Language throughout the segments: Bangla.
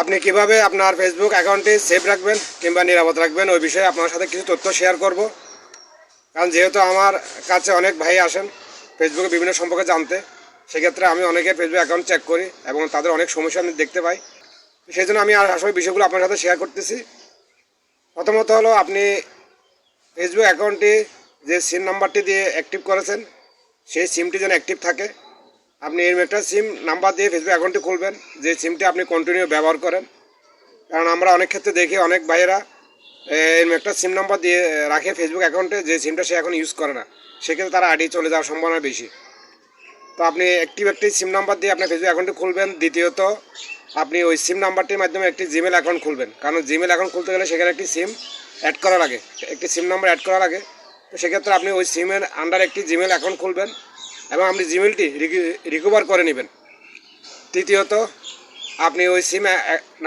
আপনি কীভাবে আপনার ফেসবুক অ্যাকাউন্টটি সেভ রাখবেন কিংবা নিরাপদ রাখবেন, ওই বিষয়ে আপনার সাথে কিছু তথ্য শেয়ার করব। কারণ যেহেতু আমার কাছে অনেক ভাই আসেন ফেসবুকে বিভিন্ন সম্পর্কে জানতে, সেক্ষেত্রে আমি অনেকে ফেসবুক অ্যাকাউন্ট চেক করি এবং তাদের অনেক সমস্যা আমি দেখতে পাই। সেই জন্য আমি আর আসলে বিষয়গুলো আপনার সাথে শেয়ার করতেছি। প্রথমত হলো আপনি ফেসবুক অ্যাকাউন্টটি যে সিম নাম্বারটি দিয়ে অ্যাক্টিভ করেছেন, সেই সিমটি যেন অ্যাক্টিভ থাকে আপনি এরম একটা সিম নাম্বার দিয়ে ফেসবুক অ্যাকাউন্টটি খুলবেন, যে সিমটি আপনি কন্টিনিউ ব্যবহার করেন। কারণ আমরা অনেক ক্ষেত্রে দেখি অনেক ভাইয়েরা এরম একটা সিম নাম্বার দিয়ে রাখে ফেসবুক অ্যাকাউন্টে যে সিমটা সে এখন ইউজ করে না। সেক্ষেত্রে তারা আইডি চলে যাওয়ার সম্ভাবনা বেশি। তো আপনি অ্যাক্টিভ একটি সিম নাম্বার দিয়ে আপনার ফেসবুক অ্যাকাউন্টটি খুলবেন। দ্বিতীয়ত, আপনি ওই সিম নাম্বারটির মাধ্যমে একটি জিমেল অ্যাকাউন্ট খুলবেন। কারণ জিমেল অ্যাকাউন্ট খুলতে গেলে সেখানে একটি সিম অ্যাড করা লাগে। একটি সিম নাম্বার অ্যাড করা লাগে। তো সেক্ষেত্রে আপনি ওই সিমের আন্ডার একটি জিমেল অ্যাকাউন্ট খুলবেন। এবং আপনি জিমেলটি রিকভার করে নেবেন। তৃতীয়ত, আপনি ওই সিম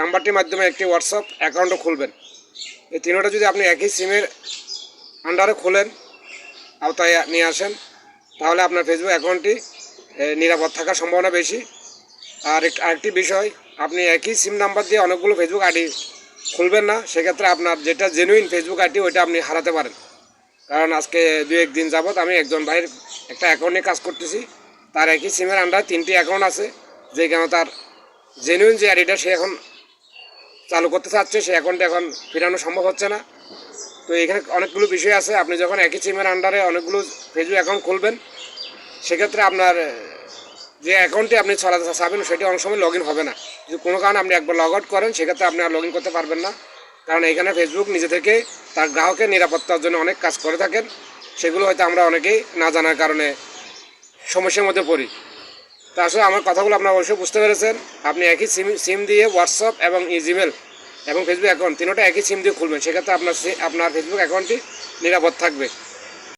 নাম্বারটির মাধ্যমে একটি হোয়াটসঅ্যাপ অ্যাকাউন্টও খুলবেন। এই তিনোটা যদি আপনি একই সিমের আন্ডারে খোলেন, আওতায় নিয়ে আসেন, তাহলে আপনার ফেসবুক অ্যাকাউন্টটি নিরাপদ থাকার সম্ভাবনা বেশি। আর আরেকটি বিষয়, আপনি একই সিম নাম্বার দিয়ে অনেকগুলো ফেসবুক আইডি খুলবেন না, সেক্ষেত্রে আপনার যেটা জেনুইন ফেসবুক আইডি, ওইটা আপনি হারাতে পারেন। কারণ আজকে দু একদিন যাবত আমি একজন ভাইয়ের একটা অ্যাকাউন্ট কাজ করতেছি। তার একই সিমের আন্ডার তিনটি অ্যাকাউন্ট আছে যেখানে তার জেনুইন যে আইডিটা সে এখন চালু করতে চাচ্ছে, সেই অ্যাকাউন্টে এখন ফেরানো সম্ভব হচ্ছে না। তো এখানে অনেকগুলো বিষয় আছে, আপনি যখন একই সিমের আন্ডারে অনেকগুলো ফেসবুক অ্যাকাউন্ট খুলবেন, সেক্ষেত্রে আপনার যে অ্যাকাউন্টটি আপনি চালাতে চাবেন সেটি অনেক সময় লগ হবে না। যদি কোনো কারণে আপনি একবার লগ আউট করেন, সেক্ষেত্রে আপনি আর লগ করতে পারবেন না। কারণ এখানে ফেসবুক নিজে থেকে তার গ্রাহকের নিরাপত্তার জন্য অনেক কাজ করে থাকেন। সেগুলো হয়তো আমরা অনেকেই না জানার কারণে সমস্যার মধ্যে পড়ি। তা আসলে আমার কথাগুলো আপনারা অবশ্যই বুঝতে পেরেছেন। আপনি একই সিম সিম দিয়ে হোয়াটসঅ্যাপ এবং ইজিমেল এবং ফেসবুক অ্যাকাউন্ট তিনোটা একই সিম দিয়ে খুলবেন। সেক্ষেত্রে আপনার আপনার ফেসবুক অ্যাকাউন্টটি নিরাপদ থাকবে।